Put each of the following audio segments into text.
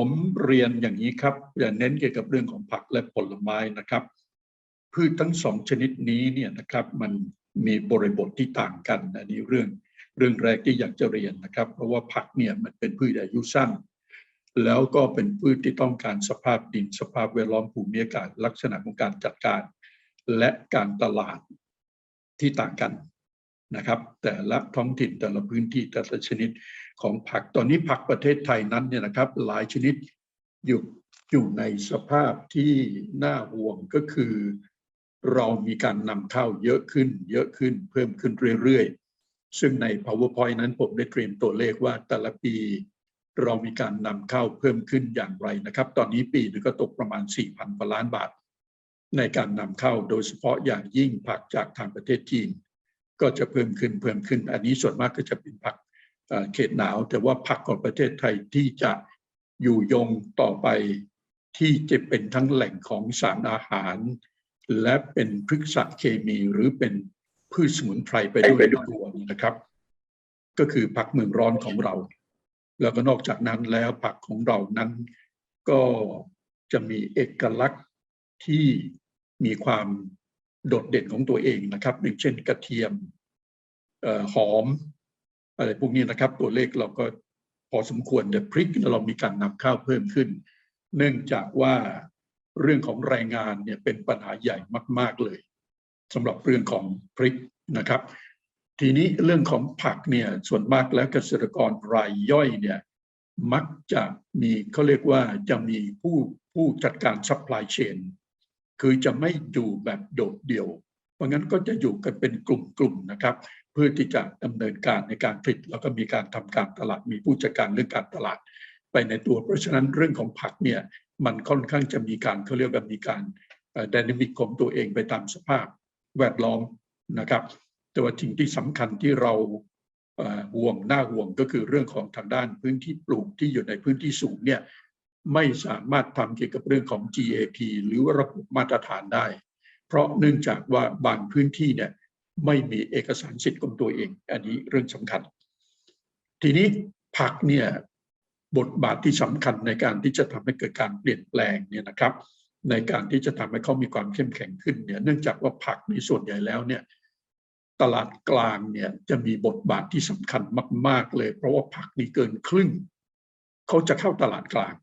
ผมเรียนอย่างนี้ครับอย่าเน้นเกี่ยวกับเรื่องของผักและผลไม้นะครับ พืชทั้งสองชนิดนี้เนี่ยนะครับมันมีบริบทที่ต่างกันอันนี้เรื่องเรื่องแรกที่อยากจะเรียนนะครับ เพราะว่าผักเนี่ยมันเป็นพืชอายุสั้น แล้วก็เป็นพืชที่ต้องการสภาพดินสภาพแวดล้อมภูมิอากาศลักษณะของการจัดการ และการตลาดที่ต่างกัน นะครับ แต่ละท้องถิ่นแต่ละพื้นที่แต่ละชนิดของผักตอนนี้ผักประเทศไทยนั้นเนี่ยนะครับ หลายชนิดอยู่อยู่ในสภาพที่น่าห่วงก็คือ เรามีการนำเข้าเยอะขึ้น เยอะขึ้นเพิ่มขึ้นเรื่อยๆ ซึ่งใน powerpoint นั้นผมได้เตรียมตัวเลขว่าแต่ละปีเรามีการนำเข้าเพิ่มขึ้นอย่างไรนะครับ ตอนนี้ปีหนึงก็ตกประมาณ 4,000กว่าล้านบาท ในการนำเข้าโดยเฉพาะอย่างยิ่งผักจากทางประเทศจีน ก็จะเพิ่มขึ้นเพิ่มขึ้น อันนี้ส่วนมากก็จะเป็นผักเอ่อเขตหนาว แต่ว่าผักของประเทศไทยที่จะอยู่ยงต่อไปที่จะเป็นทั้งแหล่งของสารอาหาร และเป็นพฤกษเคมีหรือเป็นพืชสมุนไพรไปด้วยตัวนะครับ ก็คือผักเมืองร้อนของเรา แล้วก็นอกจากนั้นแล้วผักของเรานั้นก็จะมีเอกลักษณ์ที่มีความโดดเด่นของตัวเองนะครับอย่างเช่นกระเทียมเอ่อ หอมอะไรพวกนี้นะครับ ตัวเลขเราก็พอสมควรแต่พริกเรามีการนำเข้าเพิ่มขึ้น เนื่องจากว่าเรื่องของแรงงานเนี่ยเป็นปัญหาใหญ่มาก ๆเลยสำหรับเรื่องของพริกนะครับ ทีนี้เรื่องของผักเนี่ยส่วนมากแล้วเกษตรกรรายย่อยเนี่ยมักจะมีเขาเรียกว่าจะมีผู้ผู้จัดการ supply chain คือจะไม่อยู่แบบโดดเดี่ยว เพราะงั้นก็จะอยู่กันเป็นกลุ่มๆนะครับ พื่อที่จะดำเนินการในการผลิตแล้วก็มีการทำการตลาดมีผู้จัดการเรื่องการตลาด ไปในตัว เพราะฉะนั้นเรื่องของผักเนี่ยมันค่อนข้างจะมีการเขาเรียกว่ามีการดินามิกของตัวเองไปตามสภาพแวดล้อมนะครับ แต่ว่าสิ่งที่สำคัญที่เราห่วงหน้าห่วงก็คือเรื่องของทางด้านพื้นที่ปลูกที่อยู่ในพื้นที่สูงเนี่ยไม่สามารถทำเกี่ยวกับเรื่องของ GAP หรือว่าระบบมาตรฐานได้ เพราะเนื่องจากว่าบางพื้นที่เนี่ย ไม่มีเอกสารสิทธิ์ของตัวเอง อันนี้เรื่องสำคัญ ทีนี้ผักเนี่ยบทบาทที่สำคัญในการที่จะทำให้เกิดการเปลี่ยนแปลงเนี่ยนะครับ ในการที่จะทำให้เขามีความเข้มแข็งขึ้นเนี่ยเนื่องจากว่าผักในส่วนใหญ่แล้วเนี่ยตลาดกลางเนี่ยจะมีบทบาทที่สำคัญมาก ๆ เลย เพราะว่าผักนี่เกินครึ่ง เขาจะเข้าตลาดกลาง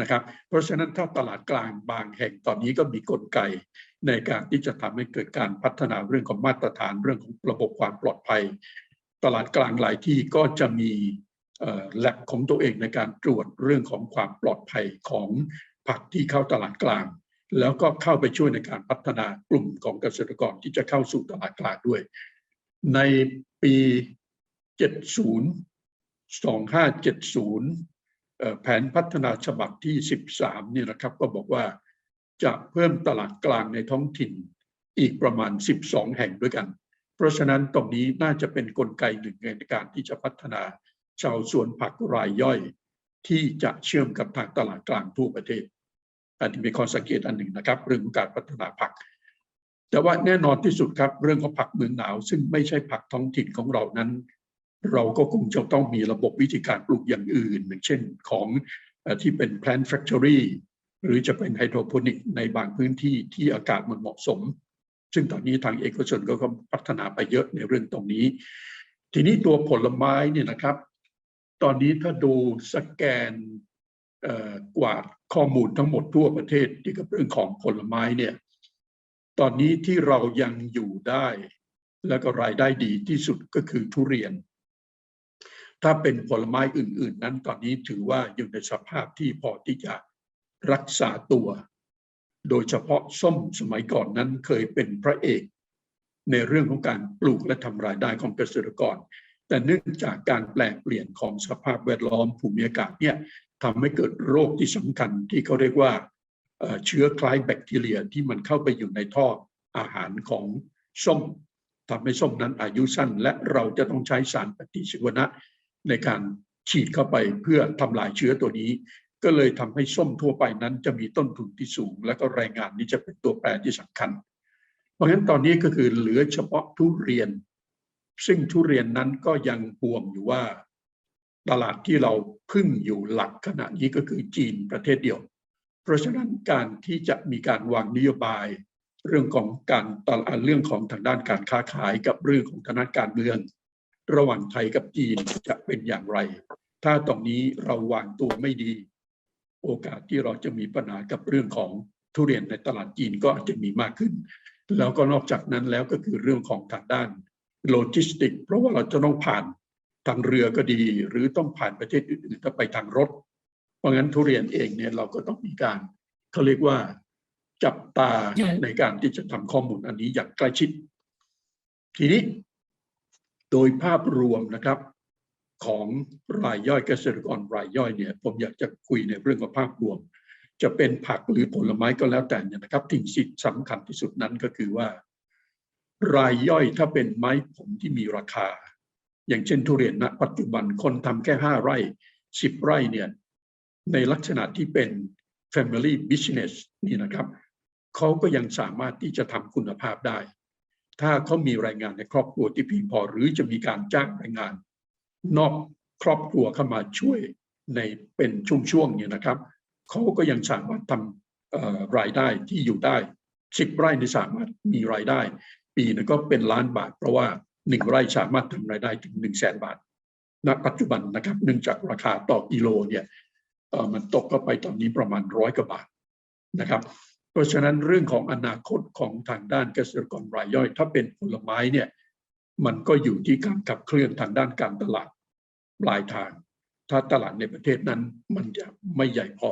นะครับ เพราะฉะนั้นถ้าตลาดกลางบางแห่งตอนนี้ก็มีกลไก ในการที่จะทำให้เกิดการพัฒนาเรื่องของมาตรฐานเรื่องของระบบความปลอดภัย ตลาดกลางหลายที่ก็จะมีแลบของตัวเองในการตรวจเรื่องของความปลอดภัยของผักที่เข้าตลาดกลาง แล้วก็เข้าไปช่วยในการพัฒนากลุ่มของเกษตรกรที่จะเข้าสู่ตลาดกลางด้วย ในปี 70 2570 แผนพัฒนาฉบับที่ 13เนี่ยนะครับก็บอกว่าจะเพิ่มตลาดกลางในท้องถิ่นอีกประมาณ 12 แห่งด้วยกัน เพราะฉะนั้นตรงนี้น่าจะเป็นนกลไกหนึ่งในการที่จะพัฒนาชาวสวนผักรายย่อย ที่จะเชื่อมกับทางตลาดกลางทั่วประเทศ อันนี้เป็นข้อสังเกตอันหนึ่งนะครับ เรื่องของการพัฒนาผัก แต่ว่าแน่นอนที่สุดครับเรื่องของผักเมืองหนาว ซึ่งไม่ใช่ผักท้องถิ่นของเรานั้น เราก็คงจะต้องมีระบบวิธีการปลูกอย่างอื่น อย่างเช่นของที่เป็น plant factory หรือจะเป็นไฮโดรโปนิกในบางพื้นที่ที่อากาศมันเหมาะสม ซึ่งตอนนี้ทางเอกชนก็พัฒนาไปเยอะในเรื่องตรงนี้ ทีนี้ตัวผลไม้เนี่ยนะครับ ตอนนี้ถ้าดูสแกนเอ่อกวาดข้อมูลทั้งหมดทั่วประเทศเกี่ยวกับเรื่องของผลไม้เนี่ยตอนนี้ที่เรายังอยู่ได้ แล้วก็รายได้ดีที่สุดก็คือทุเรียน ถ้าเป็นผลไม้อื่น ๆ นั้นตอนนี้ถือว่าอยู่ในสภาพที่พอที่จะรักษาตัว โดยเฉพาะส้มสมัยก่อนนั้นเคยเป็นพระเอก ในเรื่องของการปลูกและทำรายได้ของเกษตรกร แต่เนื่องจากการแปลเปลี่ยนของสภาพแวดล้อมภูมิอากาศเนี่ยทำให้เกิดโรคที่สำคัญที่เขาเรียกว่าเอ่อเชื้อคล้ายแบคทีเรียที่มันเข้าไปอยู่ในท่ออาหารของส้มทำให้ส้มนั้นอายุสั้น และเราจะต้องใช้สารปฏิชีวนะ ในการฉีดเข้าไปเพื่อทำลายเชื้อตัวนี้ ก็เลยทำให้ส้มทั่วไปนั้นจะมีต้นทุนที่สูง และก็แรงงานนี้จะเป็นตัวแปรที่สำคัญ เพราะฉะนั้นตอนนี้ก็คือเหลือเฉพาะทุเรียน ซึ่งทุเรียนนั้นก็ยังห่วงอยู่ว่า ตลาดที่เราพึ่งอยู่หลักขณะนี้ก็คือจีนประเทศเดียว เพราะฉะนั้นการที่จะมีการวางนโยบายเรื่องของการตลาดเรื่องของทางด้านการค้าขายกับเรื่องของทางด้านการเมือง ระหว่างไทยกับจีนจะเป็นอย่างไร ถ้าตรงนี้เราวางตัวไม่ดี โอกาสที่เราจะมีปัญหากับเรื่องของทุเรียนในตลาดจีนก็อาจจะมีมากขึ้น แล้วก็นอกจากนั้นแล้วก็คือเรื่องของทางด้านโลจิสติก เพราะว่าเราจะต้องผ่านทางเรือก็ดี หรือต้องผ่านประเทศอื่นๆถ้าไปทางรถ เพราะงั้นทุเรียนเองเนี่ยเราก็ต้องมีการเขาเรียกว่าจับตาใช่ในการที่จะทำข้อมูลอันนี้อย่างใกล้ชิด ทีนี้ โดยภาพรวมนะครับของรายย่อยเกษตรกรรายย่อยเนี่ยผมอยากจะคุยในเรื่องของภาพรวม จะเป็นผักหรือผลไม้ก็แล้วแต่เนี่ยนะครับสิ่งสิ่งสำคัญที่สุดนั้นก็คือว่า รายย่อยถ้าเป็นไม้ผลที่มีราคา อย่างเช่นทุเรียนณปัจจุบันคนทำแค่ห้าไร่สิบไร่เนี่ยในลักษณะที่เป็น Family Business นี่นะครับเขาก็ยังสามารถที่จะทำคุณภาพได้ ถ้าเขามีแรงงานในครอบครัวที่เพียงพอหรือจะมีการจ้างแรงงาน นอกครอบครัวเข้ามาช่วยในเป็นช่วงๆเนี่ยนะครับเขาก็ยังสามารถทำรายได้ที่อยู่ได้สิบไร่ในสามารถมีรายได้ ปีนึงก็เป็นล้านบาท เพราะว่าหนึ่งไร่สามารถทำรายได้ถึงหนึ่งแสนบาทณปัจจุบันนะครับเนื่องจากราคาต่อกิโลเนี่ยมันตกก็ไปตอนนี้ประมาณร้อยกว่าบาทนะครับ เพราะฉะนั้นเรื่องของอนาคตของทางด้านเกษตรกรรายย่อย ถ้าเป็นผลไม้เนี่ยมันก็อยู่ที่การขับเคลื่อนทางด้านการตลาดปลายทาง ถ้าตลาดในประเทศนั้นมันจะไม่ใหญ่พอ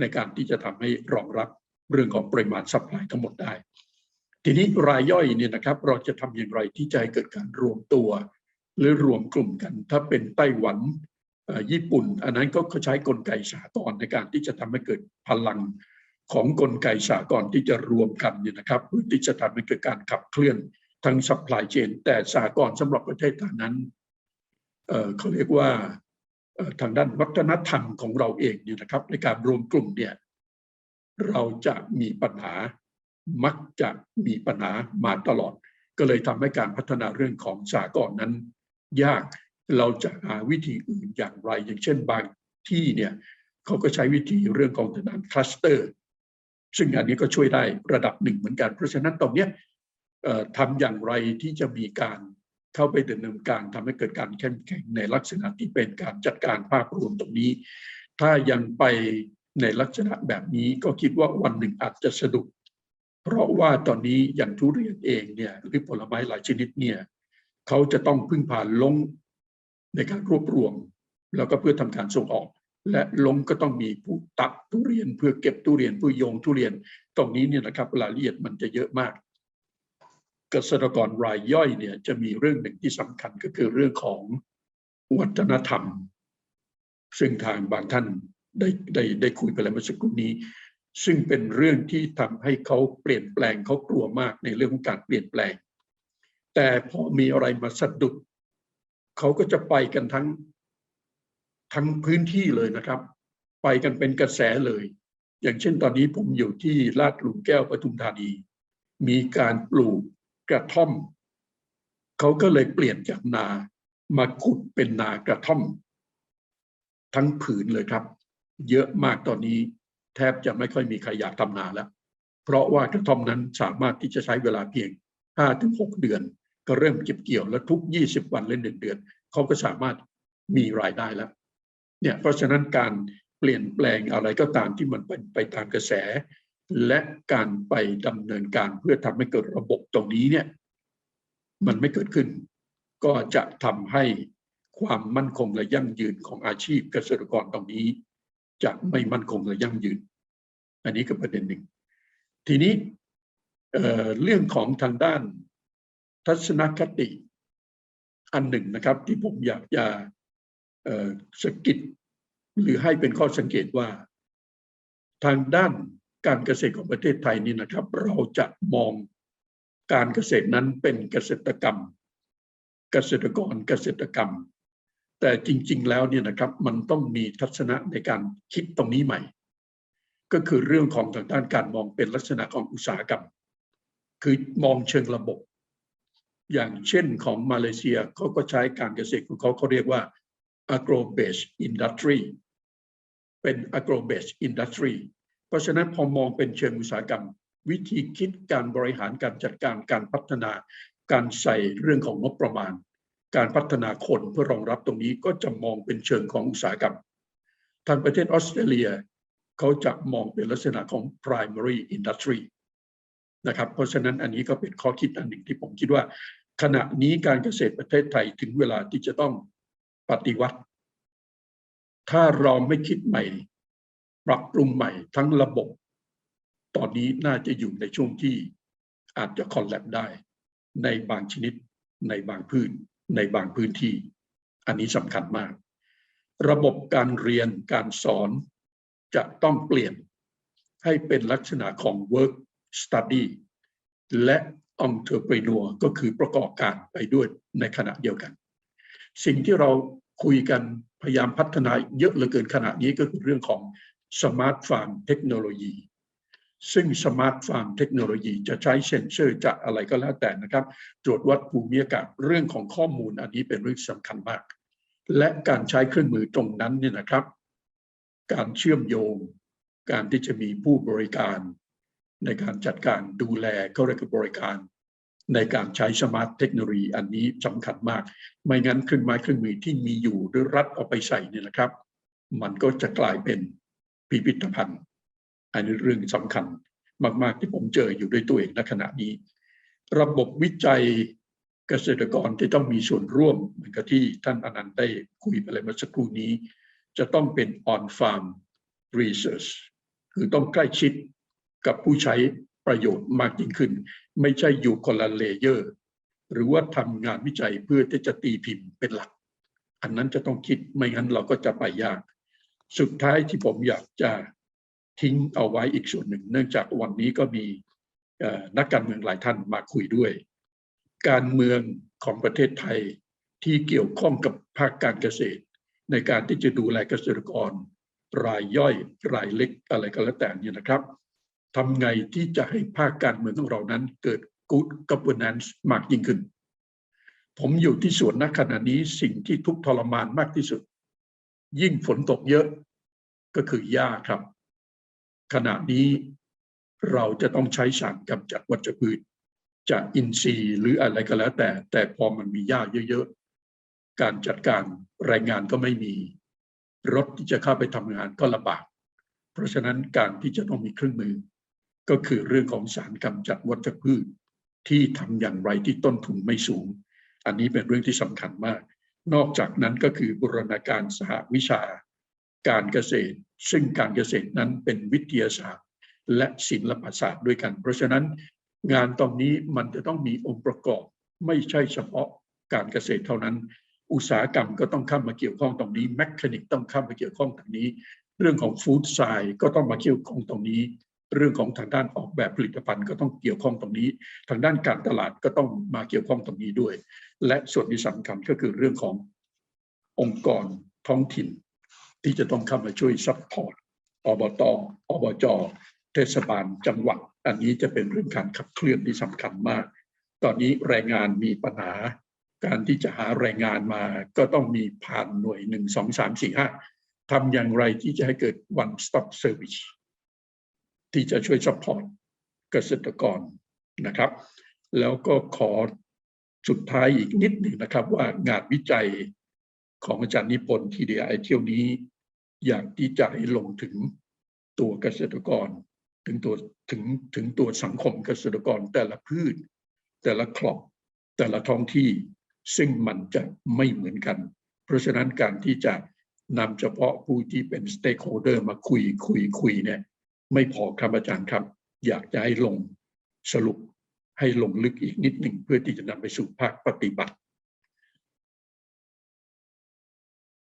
ในการที่จะทำให้รองรับเรื่องของปริมาณซัพพลายทั้งหมดได้ ทีนี้รายย่อยเนี่ยนะครับ เราจะทำอย่างไรที่จะให้เกิดการรวมตัว หรือรวมกลุ่มกัน ถ้าเป็นไต้หวันญี่ปุ่น อันนั้นก็ใช้กลไกสากลในการที่จะทำให้เกิดพลัง ของกลไกสากลที่จะรวมกันเนี่ยนะครับเพื่อที่จะทำให้เกิดการขับเคลื่อนทั้งซัพพลายเชนแต่สากลสำหรับประเทศไทยนั้นเเขาเรียกว่าทางด้านวัฒนธรรมของเราเองเนี่ยนะครับ ในการรวมกลุ่มเนี่ยเราจะมีปัญหามักจะมีปัญหามาตลอด ก็เลยทำให้การพัฒนาเรื่องของสากลนั้น ยากเราจะหาวิธีอื่นอย่างไร อย่างเช่นบางที่เนี่ยเขาก็ใช้วิธีเรื่องของทางด้านคลัสเตอร์ ซึ่งอันนี้ก็ช่วยได้ระดับหนึ่งเหมือนกัน เพราะฉะนั้นตรงนี้ทำอย่างไรที่จะมีการเข้าไปดำเนินการทำให้เกิดการเข้มแข็งในลักษณะที่เป็นการจัดการภาพรวมตรงนี้ ถ้ายังไปในลักษณะแบบนี้ก็คิดว่าวันหนึ่งอาจจะสะดุดเพราะว่าตอนนี้อย่างทุเรียนเองเนี่ยหรือผลไม้หลายชนิดเนี่ยเขาจะต้องพึ่งพาลงในการรวบรวม แล้วก็เพื่อทำการส่งออก และลงก็ต้องมีผู้ตัดทุเรียนเพื่อเก็บทุเรียนเพื่อโยงทุเรียน ตรงนี้เนี่ยนะครับรายละเอียดมันจะเยอะมาก เกษตรกรรายย่อยเนี่ยจะมีเรื่องหนึ่งที่สำคัญก็คือเรื่องของวัฒนธรรม ซึ่งทางบางท่านได้ได้ได้คุยไปแล้วเมื่อสักครู่นี้ ซึ่งเป็นเรื่องที่ทำให้เขาเปลี่ยนแปลงเขากลัวมากในเรื่องของการเปลี่ยนแปลง แต่พอมีอะไรมาสะดุดเขาก็จะไปกันทั้ง ทั้งพื้นที่เลยนะครับ ไปกันเป็นกระแสเลย อย่างเช่นตอนนี้ผมอยู่ที่ลาดหลุมแก้วปทุมธานี มีการปลูกกระท่อม เขาก็เลยเปลี่ยนจากนามาขุดเป็นนากระท่อม ทั้งผืนเลยครับ เยอะมากตอนนี้แทบจะไม่ค่อยมีใครอยากทำนาแล้ว เพราะว่ากระท่อมนั้นสามารถที่จะใช้เวลาเพียง 5-6 เดือน ก็เริ่มเก็บเกี่ยวแล้วทุก 20 วันหรือหนึ่งเดือน เขาก็สามารถมีรายได้แล้ว เนี่ยเพราะฉะนั้นการเปลี่ยนแปลงอะไรก็ตามที่มันเป็นไปตามกระแส และการไปดำเนินการเพื่อทำให้เกิดระบบตรงนี้เนี่ยมันไม่เกิดขึ้น ก็จะทำให้ความมั่นคงและยั่งยืนของอาชีพเกษตรกรตรงนี้ จะไม่มั่นคงและยั่งยืน อันนี้ก็ประเด็นหนึ่ง ทีนี้เเรื่องของทางด้านทัศนคติอันหนึ่งนะครับ ที่ผมอยากจะ สกิดหรือให้เป็นข้อสังเกตว่า ทางด้านการเกษตรของประเทศไทยนี่นะครับ เราจะมองการเกษตรนั้นเป็นเกษตรกรรม เกษตรกรเกษตรกรรม แต่จริง ๆ แล้วเนี่ยนะครับมันต้องมีทัศนะในการคิดตรงนี้ใหม่ ก็คือเรื่องของทางด้านการมองเป็นลักษณะของอุตสาหกรรม คือมองเชิงระบบ อย่างเช่นของมาเลเซียเขาก็ใช้การเกษตรของเขาเขาเรียกว่า agro based industry เป็น agro based industry เพราะฉะนั้นพอมองเป็นเชิงอุตสาหกรรม วิธีคิดการบริหารการจัดการการพัฒนา การใส่เรื่องของงบประมาณ การพัฒนาคนเพื่อรองรับตรงนี้ก็จะมองเป็นเชิงของอุตสาหกรรม ทางประเทศออสเตรเลียเขาจะมองเป็นลักษณะของ primary industry นะครับเพราะฉะนั้นอันนี้ก็เป็นข้อคิดอันหนึ่งที่ผมคิดว่า ขณะนี้การเกษตรประเทศไทยถึงเวลาที่จะต้อง ปฏิวัติ ถ้าเราไม่คิดใหม่ ปรับปรุงใหม่ทั้งระบบ ตอนนี้น่าจะอยู่ในช่วงที่อาจจะคอลแลบได้ ในบางชนิด ในบางพื้น ในบางพื้นที่ อันนี้สำคัญมาก ระบบการเรียนการสอนจะต้องเปลี่ยนให้เป็นลักษณะของ work study และ entrepreneur ก็คือประกอบการไปด้วยในขณะเดียวกัน สิ่งที่เราคุยกันพยายามพัฒนาเยอะเหลือเกินขณะนี้ก็คือเรื่องของ smart farm เทคโนโลยี ซึ่ง smart farm เทคโนโลยีจะใช้เซ็นเซอร์จะอะไรก็แล้วแต่นะครับ ตรวจวัดภูมิอากาศเรื่องของข้อมูลอันนี้เป็นเรื่องสำคัญมาก และการใช้เครื่องมือตรงนั้นเนี่ยนะครับ การเชื่อมโยง การที่จะมีผู้บริการ ในการจัดการดูแลเขาเรียกบริการ ในการใช้สมาร์ทเทคโนโลยีอันนี้สำคัญมาก ไม่งั้นเครื่องไม้เครื่องมือที่มีอยู่หรือรัฐเอาไปใส่เนี่ยนะครับ มันก็จะกลายเป็นพิพิธภัณฑ์ อันนี้เรื่องสำคัญมาก ๆ ที่ผมเจออยู่ด้วยตัวเองณขณะนี้ ระบบวิจัยเกษตรกรที่ต้องมีส่วนร่วม เหมือนกับที่ท่านอนันต์ได้คุยไปเลยเมื่อสักครู่นี้ จะต้องเป็น on farm research คือต้องใกล้ชิดกับผู้ใช้ ประโยชน์มากยิ่งขึ้น ไม่ใช่อยู่คนละเลเยอร์ หรือว่าทำงานวิจัยเพื่อที่จะตีพิมพ์เป็นหลัก อันนั้นจะต้องคิดไม่งั้นเราก็จะไปยาก สุดท้ายที่ผมอยากจะทิ้งเอาไว้อีกส่วนหนึ่ง เนื่องจากวันนี้ก็มีนักการเมืองหลายท่านมาคุยด้วย การเมืองของประเทศไทยที่เกี่ยวข้องกับภาคการเกษตร ในการที่จะดูแลเกษตรกร รายย่อยรายเล็กอะไรก็แล้วแต่นี่นะครับ ทำไงที่จะให้ภาคการเมืองของเรานั้น เกิด good governance มากยิ่งขึ้น ผมอยู่ที่สวนนักขณะนี้สิ่งที่ทุกทรมานมากที่สุด ยิ่งฝนตกเยอะก็คือหญ้าครับ ขณะนี้เราจะต้องใช้สารกำจัดวัชพืชจากอินทรีย์หรืออะไรก็แล้วแต่ แต่พอมันมีหญ้าเยอะๆ การจัดการแรงงานก็ไม่มี รถที่จะเข้าไปทำงานก็ลำบาก เพราะฉะนั้นการที่จะต้องมีเครื่องมือ ก็คือเรื่องของสารกำจัดวัชพืช ที่ทำอย่างไรที่ต้นทุนไม่สูง อันนี้เป็นเรื่องที่สำคัญมาก นอกจากนั้นก็คือบูรณาการสหวิชา การเกษตร ซึ่งการเกษตรนั้นเป็นวิทยาศาสตร์ และศิลปศาสตร์ด้วยกัน เพราะฉะนั้นงานตรงนี้มันจะต้องมีองค์ประกอบ ไม่ใช่เฉพาะการเกษตรเท่านั้น อุตสาหกรรมก็ต้องเข้ามาเกี่ยวข้องตรงนี้แมคานิกต้องเข้ามาเกี่ยวข้องตรงนี้ เรื่องของฟู้ดไซด์ก็ต้องมาเกี่ยวข้องตรงนี้ เรื่องของทางด้านออกแบบผลิตภัณฑ์ก็ต้องเกี่ยวข้องตรงนี้ ทางด้านการตลาดก็ต้องมาเกี่ยวข้องตรงนี้ด้วย และส่วนที่สำคัญก็คือเรื่องขององค์กรท้องถิ่น ที่จะต้องเข้ามาช่วยซัพพอร์ตอบตอบจเทศบาลจังหวัด อันนี้จะเป็นเรื่องการขับเคลื่อนที่สำคัญมาก ตอนนี้แรงงานมีปัญหา การที่จะหาแรงงานมาก็ต้องมีผ่านหน่วยหนึ่งสองสามสี่ห้าทำอย่างไรที่จะให้เกิด one stop service ที่จะช่วยซัพพอร์ตเกษตรกรนะครับ แล้วก็ขอสุดท้ายอีกนิดหนึ่งนะครับ ว่างานวิจัยของอาจารย์นิพนธ์ทีเดียไอเที่ยวนี้ อยากที่จะให้ลงถึงตัวเกษตรกร ถึงตัวถึงถึงตัวสังคมเกษตรกรแต่ละพืช แต่ละครอบแต่ละท้องที่ซึ่งมันจะไม่เหมือนกัน เพราะฉะนั้นการที่จะนำเฉพาะผู้ที่เป็นสเต็กโฮเดอร์มาคุยคุยคุยเนี่ย ไม่พอครับอาจารย์ครับ อยากจะให้ลงสรุปให้ลงลึกอีกนิดหนึ่งเพื่อที่จะนำไปสู่ภาคปฏิบัติ